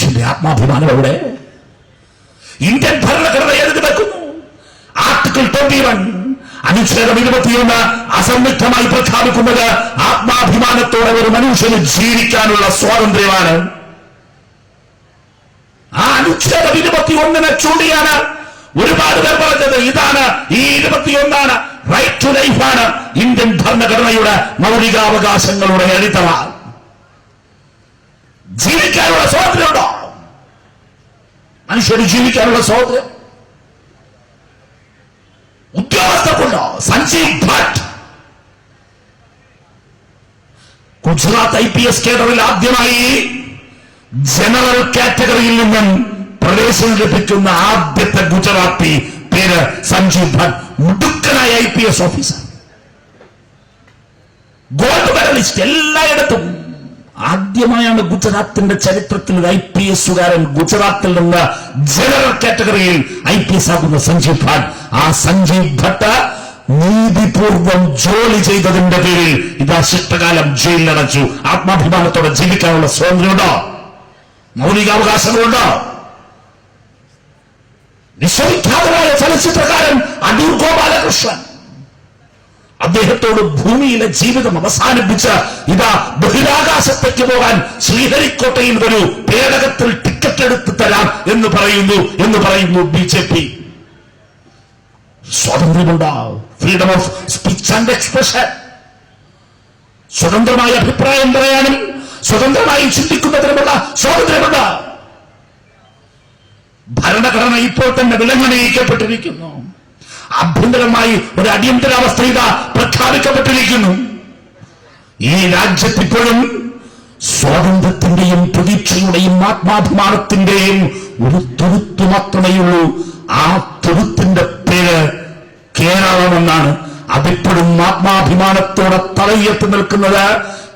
മനുഷ്യന്റെ ആത്മാഭിമാനം എവിടെ? ഇന്ത്യൻ ഭരണഘടന എഴുതി വെക്കുന്നു? ആർട്ടിക്കിൾ ട്വന്റി വൺ അനുച്ഛേദം ഇരുപത്തിയൊന്ന് അസംയുക്തമായി പ്രഖ്യാപിക്കുന്നത് ആത്മാഭിമാനത്തോടെ ഒരു മനുഷ്യന് ജീവിക്കാനുള്ള സ്വാതന്ത്ര്യമാണ്. ആ അനുച്ഛേദം ഇരുപത്തിയൊന്നിനെ ചൂണ്ടിയാണ് ഒരുപാട് പേർ പറഞ്ഞത്. ഇതാണ് ഈ ഇരുപത്തിയൊന്നാണ് റൈറ്റ് ടു ലൈഫാണ് ഇന്ത്യൻ ഭരണഘടനയുടെ മൗലികാവകാശങ്ങളുടെ അടിത്തറ ജീവിക്കാനുള്ള സ്വാതന്ത്ര്യമുണ്ടോ? മനുഷ്യന് ജീവിക്കാനുള്ള സ്വാതന്ത്ര്യം? ഉദ്യോഗസ്ഥർക്കുണ്ടോ Sanjiv Bhatt. Gujarat I P S കേഡറിൽ ആദ്യമായി ജനറൽ കാറ്റഗറിയിൽ നിന്നും പ്രവേശനം ലഭിക്കുന്ന ആദ്യത്തെ ഗുജറാത്തി പേര് Sanjiv Bhatt. മുടുക്കനായ I P S officer. Gold medalist എല്ലായിടത്തും. ആദ്യമായാണ് ഗുജറാത്തിന്റെ ചരിത്രത്തിൽ ഒരു ഐ പി എസുകാരൻ ഗുജറാത്തിൽ നിന്ന് ജനറൽ കാറ്റഗറിയിൽ ഐ പി എസ് ആകുന്ന സഞ്ജീവ് ഭട്ട് ആ സഞ്ജീവ് ഭട്ട് നീതിപൂർവം ജോലി ചെയ്തതിന്റെ പേരിൽ ഇതാ ശിഷ്ടകാലം ജയിലിലടച്ചു ആത്മാഭിമാനത്തോടെ ജീവിക്കാനുള്ള സ്വാതന്ത്ര്യമുണ്ടോ? മൗലികാവകാശങ്ങളുണ്ടോ? വിശ്വവിഖ്യാതനായ ചലച്ചിത്രകാരൻ അടൂർ ഗോപാലകൃഷ്ണൻ. അദ്ദേഹത്തോട് ഭൂമിയിലെ ജീവിതം അവസാനിപ്പിച്ച് ഇതാ ബഹിരാകാശത്തേക്ക് പോകാൻ ശ്രീഹരിക്കോട്ടയിൽ വരൂ പേടകത്തിൽ ടിക്കറ്റ് എടുത്ത് തരാം എന്ന് പറയുന്നു എന്ന് പറയുന്നു B J P. Freedom of speech and expression സ്വതന്ത്രമായ അഭിപ്രായം പറയാനും സ്വതന്ത്രമായി ചിന്തിക്കുന്നതിനുമുള്ള സ്വാതന്ത്ര്യമുണ്ട്? ഭരണഘടന ഇപ്പോൾ തന്നെ വിലങ്ങണയിക്കപ്പെട്ടിരിക്കുന്നു ആഭ്യന്തരമായി ഒരു അടിയന്തരാവസ്ഥ പ്രഖ്യാപിക്കപ്പെട്ടിരിക്കുന്നു. ഈ രാജ്യത്തിപ്പോഴും സ്വാതന്ത്ര്യത്തിന്റെയും പ്രതീക്ഷയുടെയും ആത്മാഭിമാനത്തിന്റെയും ഒരു തുരുത്ത് മാത്രമേയുള്ളൂ ആ തുരുത്തിന്റെ പേര് കേരളമെന്നാണ്. അതിപ്പോഴും ആത്മാഭിമാനത്തോടെ തലയുയർത്തി നിൽക്കുന്നത്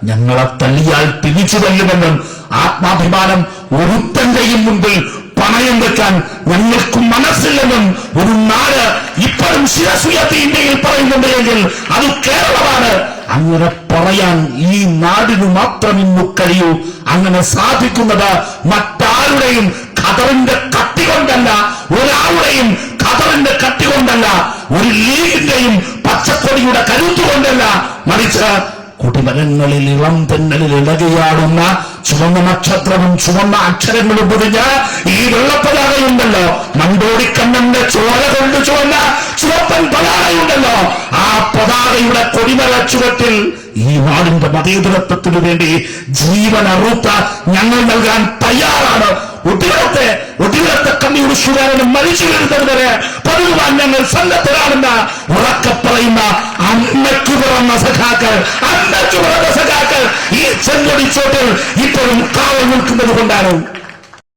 ഞങ്ങളെ തല്ലിയാൽ തിരിച്ചു തല്ലുമെന്നും ആത്മാഭിമാനം ഒരുത്തന്റെയും മുമ്പിൽ പണയം വെക്കാൻ ഞങ്ങൾക്ക് മനസ്സില്ലെന്നും ഒരു നാട് ഇപ്പോഴും ശിരസുയർത്തി ഇന്ത്യയിൽ പറയുന്നുണ്ട് എങ്കിൽ അത് കേരളമാണ്. അങ്ങനെ പറയാൻ ഈ നാടിന് മാത്രം ഇന്ന് കഴിയൂ. അങ്ങനെ സാധിക്കുന്നത് മറ്റാരുടെയും ഖതറിന്റെ കട്ടി കൊണ്ടല്ല ഒരാളുടെയും ഖതറിന്റെ കട്ടി കൊണ്ടല്ല ഒരു ലീഗിന്റെയും പച്ചക്കൊടിയുടെ കരുത്തുകൊണ്ടല്ല മറിച്ച് കുടിമരങ്ങളിൽ ഇളം തെന്നലിൽ ഇളകിയാടുന്ന ചുവന്ന നക്ഷത്രവും ചുവന്ന അക്ഷരങ്ങളും പൊതിഞ്ഞ് ഈ വെള്ളപ്പതാകയുണ്ടല്ലോ. മണ്ടോടിക്കണ്ണന്റെ ചോര കൊണ്ട് ചുവന്ന ചുവപ്പൻ പതാകയുണ്ടല്ലോ. ആ പതാകയുടെ കൊടിമല ചുവട്ടിൽ ഈ നാടിന്റെ മതേതരത്വത്തിനു വേണ്ടി ജീവൻ അറുത്ത ഞങ്ങൾ നൽകാൻ തയ്യാറാണ്. ഒടുവിലത്തെ ഒടുവിലത്തെ കമ്മ്യൂണിസ്റ്റുകാരന് മരിച്ചു വരുന്നത് വരെ പതിവാൻ ഞങ്ങൾ സന്നദ്ധരാണെന്ന് ഉറക്കെ പറയുന്ന അമ്മയ്ക്ക് പിറന്ന സഖാക്കൾ അമ്മയ്ക്ക് പിറന്ന സഖാക്കൾ ഈ ചെങ്കൊടിച്ചോട്ടിൽ ഇപ്പോഴും കാവൽ നിൽക്കുന്നത് കൊണ്ടാണ്.